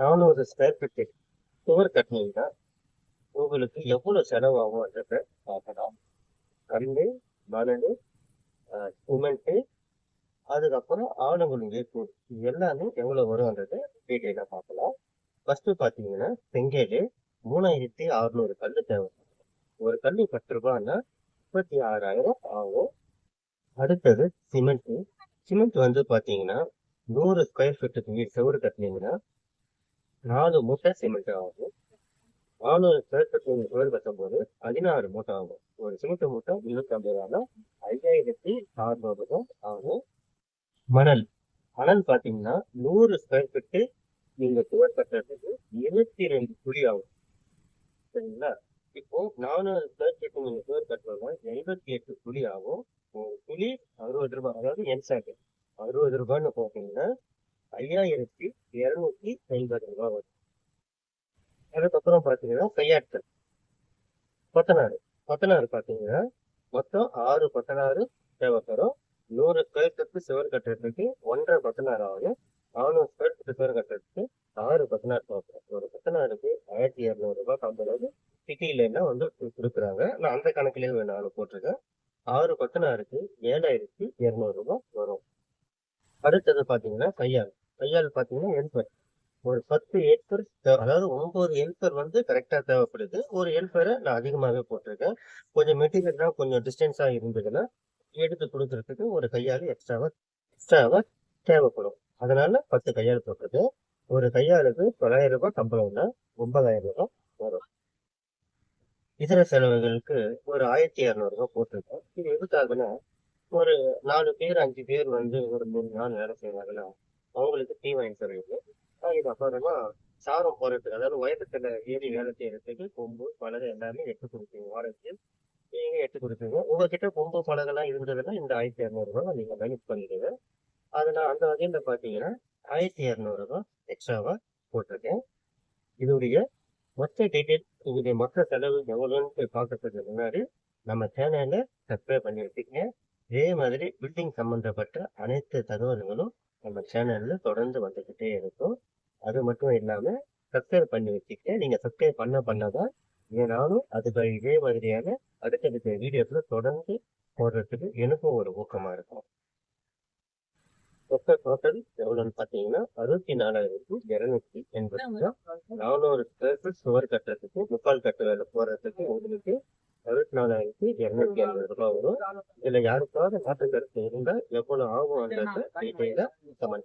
நானூறு square feet சுவர் கட்டினீங்கன்னா உங்களுக்கு எவ்வளோ செலவாகும்ன்றத பார்க்கலாம். கல்லு மணல் சிமெண்ட்டு அதுக்கப்புறம் ஆளுங்களும் ஏற்று இது எல்லாமே எவ்வளோ வரும்ன்றத டீட்டெயிலாக பார்க்கலாம். ஃபஸ்ட்டு பார்த்தீங்கன்னா செங்கல் மூணாயிரத்தி அறுநூறு கல் தேவை. ஒரு கல் பத்து ரூபான்னா முப்பத்தி ஆறாயிரம் ஆகும். அடுத்தது சிமெண்ட்டு சிமெண்ட் வந்து பார்த்தீங்கன்னா நூறு ஸ்கொயர் ஃபீட்டுக்கு வீடு செவரு கட்டினீங்கன்னா நாலு மூட்டை சிமெண்ட் ஆகும் ஆளுநர் ஸ்கொயர் ஃபீட் நீங்கள் பதினாறு மூட்டை ஆகும் ஒரு சிமெண்ட் மூட்டை இருபத்தி ஐம்பது ரூபாய் ஐயாயிரத்தி அறுநூறு ரூபாய் ஆகும் மணல் மணல் பார்த்தீங்கன்னா நூறு ஸ்கொயர் ஃபீட்டு நீங்கள் சுவர் கட்டுறதுக்கு இருபத்தி ரெண்டு குழி ஆகும் சரிங்களா இப்போ நானூறு ஸ்கொயர் ஃபீட் நீங்கள் சுவர் கட்டுறதுனா எழுபத்தி எட்டு குழி ஆகும் ஒரு குழி அறுபது ரூபாய் அதாவது என்சாக்கு அறுபது ரூபான்னு பார்த்தீங்கன்னா ஐயாயிரத்தி இருநூத்தி ஐம்பது ரூபாய் வரும். அதுக்கப்புறம் பார்த்தீங்கன்னா கையாட்கள். கொத்தனாறு கொத்தனாறு பார்த்தீங்கன்னா மொத்தம் ஆறு கொத்தனாறு தேவைப்படும் நூறு கழுத்துக்கு சுவர் கட்டுறதுக்கு ஒன்றரை கொத்தனார் ஆகும். நானூறு ஸ்கொயர் சுவர் கட்டுறதுக்கு ஆறு கொத்தனார் தேவைப்படும் ஒரு கொத்தனாருக்கு ஆயிரத்தி இரநூறுபா கம்பளவு சிட்டியில எல்லாம் வந்து கொடுக்குறாங்க? நான் அந்த கணக்குலேயும் வேணாலும் போட்டிருக்கேன். ஆறு கொத்தனாருக்கு ஏழாயிரத்தி இரநூறுபா வரும். அடுத்தது பார்த்தீங்கன்னா கையாள். கையால் பார்த்தீங்கன்னா எல்பர் ஒரு பத்து ஏக்கர் அதாவது ஒன்பது ஏக்கர் வந்து கரெக்டாக தேவைப்படுது. ஒரு ஏக்கரை நான் அதிகமாகவே போட்டிருக்கேன். கொஞ்சம் மெட்டீரியல்லாம் கொஞ்சம் டிஸ்டன்ஸாக இருந்ததுன்னா எடுத்து கொடுக்கறதுக்கு ஒரு கையால் எக்ஸ்ட்ராவாக எக்ஸ்ட்ராவாக தேவைப்படும். அதனால பத்து கையால் போட்டிருக்கேன் ஒரு கையாளுக்கு தொள்ளாயிரம் ரூபாய் சம்பளம்னா ஒன்பதாயிரம் ரூபாய் வரும். இதர செலவுகளுக்கு ஒரு ஆயிரத்தி இரநூறுபா போட்டிருக்கேன் இது எதுக்காகனா ஒரு நாலு பேர் அஞ்சு பேர் வந்து ஒரு மூணு நாள் வேலை செய்வாங்கன்னா அவங்களுக்கு டீ வாங்கி தருவீங்க இது அப்புறமா சாரம் போறதுக்கு அதாவது உயரத்துல ஏறி வேலை செய்யறதுக்கு கொம்பு பலகை எல்லாமே எட்டு கொடுப்பீங்க வாரத்துக்கு. நீங்க எட்டு கொடுப்பீங்க. உங்ககிட்ட கொம்பு பலகெல்லாம் இருந்ததுன்னா இந்த ஆயிரத்தி இரநூறு ரூபாய் நீங்க மேனேஜ் பண்ணிடுங்க அது நான் அந்த வகையில பாத்தீங்கன்னா ஆயிரத்தி இரநூறு ரூபாய் எக்ஸ்ட்ராவா போட்டிருக்கேன். இதோடைய மொத்த டீட்டெயில் இதோடைய மொத்த செலவு எவ்வளோன்னு பார்க்கறதுக்கு முன்னாடி நம்ம சேனலை சப்ஸ்கிரைப் பண்ணி வச்சுக்கங்க. இதே மாதிரி பில்டிங் சம்பந்தப்பட்ட அனைத்து தகவல்களும் நம்ம சேனல்ல தொடர்ந்து வந்துகிட்டே இருக்கும். அது மட்டும் இல்லாம சப்ஸ்கிரைப் பண்ணி வச்சுக்கிட்டு நீங்க சப்ஸ்கிரைப் பண்ண பண்ணதான் ஏனாலும் அதுக்கு இதே மாதிரியான அடுத்தடுத்த வீடியோஸ்ல தொடர்ந்து போடுறதுக்கு எனக்கும் ஒரு ஊக்கமா இருக்கும். மொத்த டோட்டல் எவ்வளோன்னு பார்த்தீங்கன்னா அறுபத்தி நாலாயிரத்தி இருநூத்தி எண்பது ரூபா நானூறு ஸ்கொயர் சுவர் கட்டுறதுக்கு முக்கால் கட்டு வேலை போடுறதுக்கு உங்களுக்கு அறுபத்தி நாலாயிரத்தி இருநூத்தி ஐம்பது ரூபாய் வரும். இதுல யாருக்காவது மாற்று கருத்து இருந்தா எவ்வளவு ஆகும்ன்றத டீட்டெயிலா Taman.